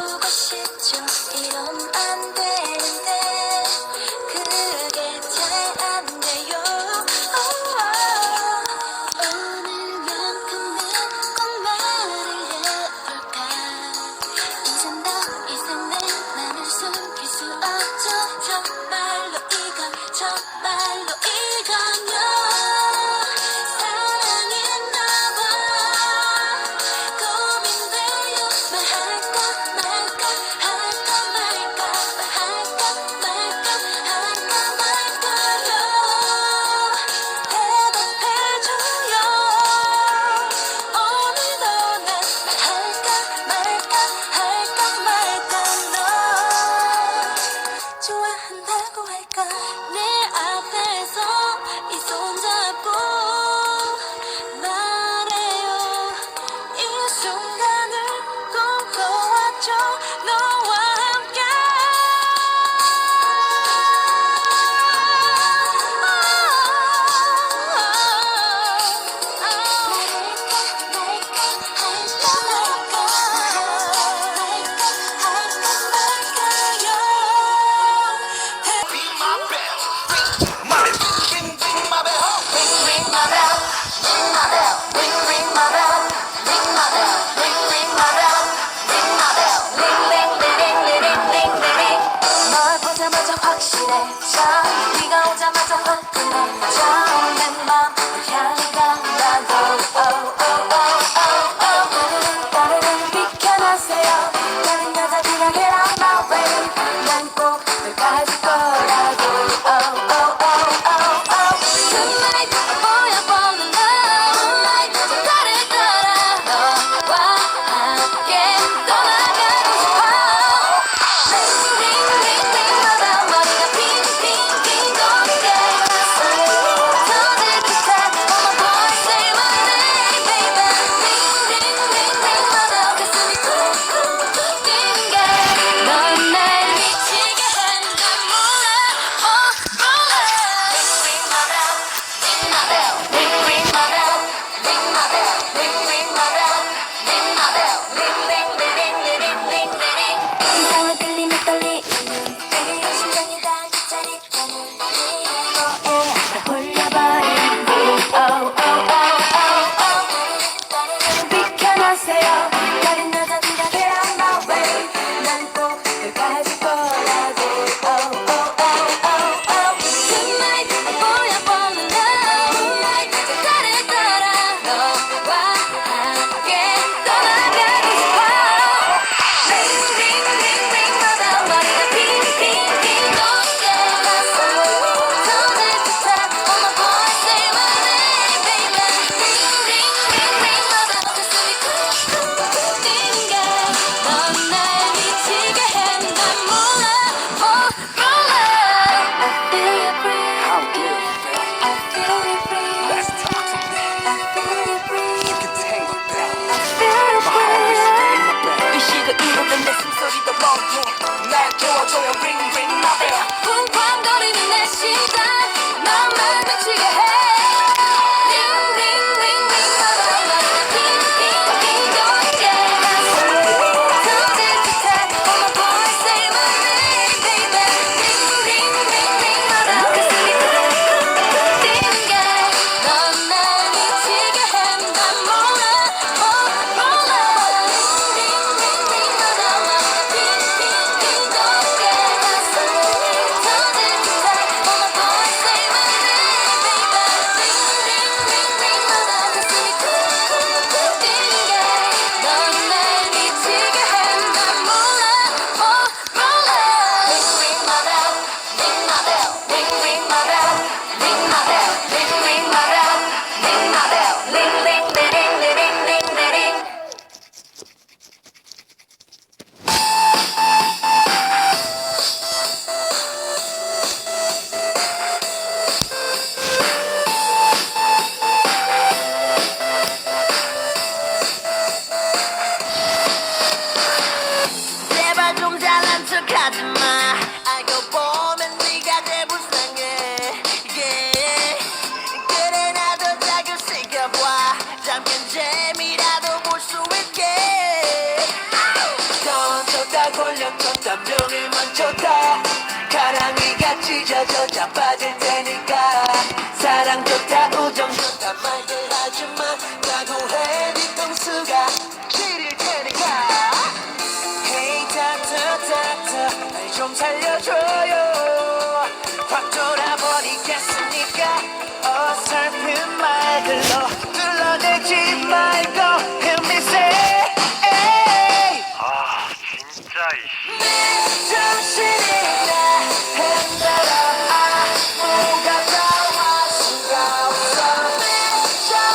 누가 싫죠. 이런 안돼. oh 조용 빙빙 나베 쿵쾅거리는 내 시간. 나만 미치게 해. 다 걸려쳤다 명이 멈췄다. 가랑이가 찢어져 자빠질 테니까. 사랑 좋다 우정 좋다. 말들 하지마 나도 해 뒤통수가 지릴 테니까. Hey doctor doctor 날좀 살려줘.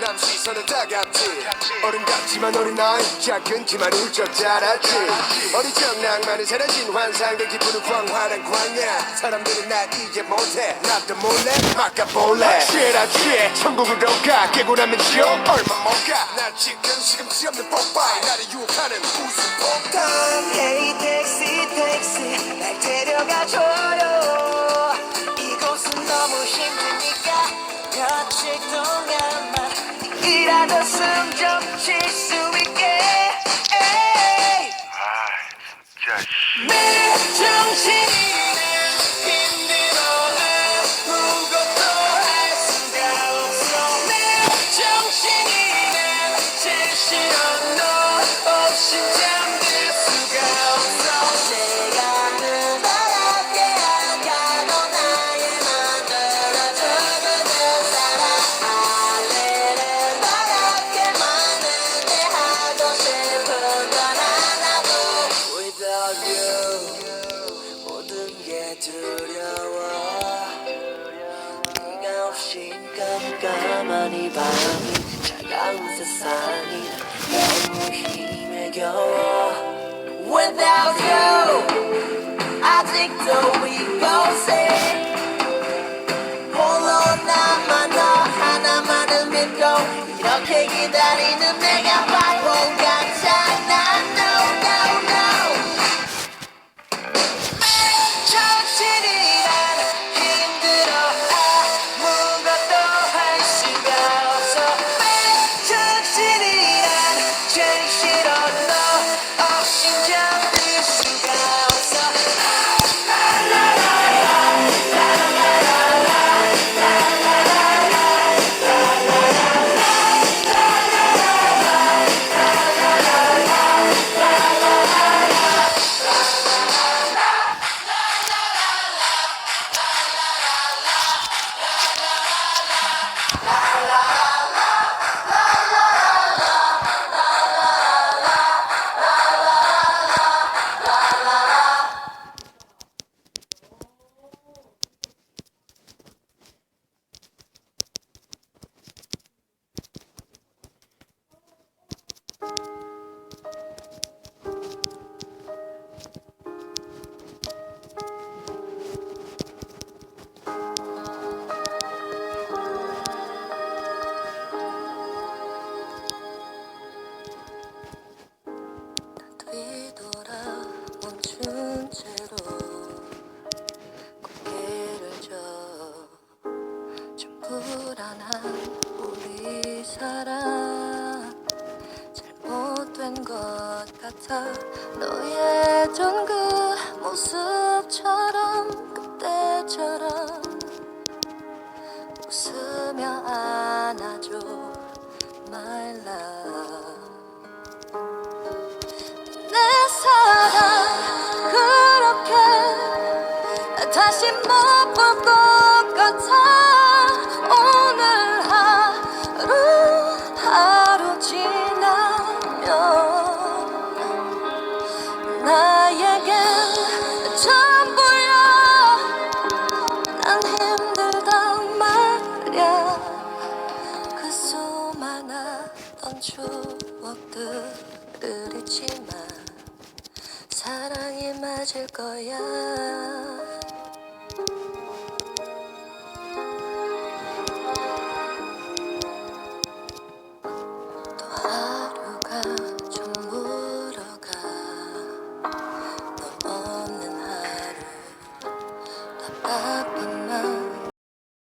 난 시선은 따갑지 어른 같지만 어린아이 작은 키만 울적 자랐지. 어리적 낭만은 사라진 환상된 기분은 광활한 광야. 사람들은 나 이제 못해. 나도 몰래 막아볼래. 쉐라지. 천국으로 가. 깨고 나면 지옥 얼마 못가날 지금 시금치 없는 폭발. 나를 유혹하는 우승 폭탄. 세상이 너무 힘에 겨워. Without you 아직도 이곳에. 홀로 남아 너 하나만을 믿고 이렇게 기다리는 내가 바보 같잖아. No no no. 정신이란 힘들어. 아무것도 할 수가 없어 다시 못 볼 것 같아. 오늘 하루 하루 지나면 나에겐 전부야. 난 힘들단 말야. 그 수많았던 추억들을 잊지만 사랑이 맞을 거야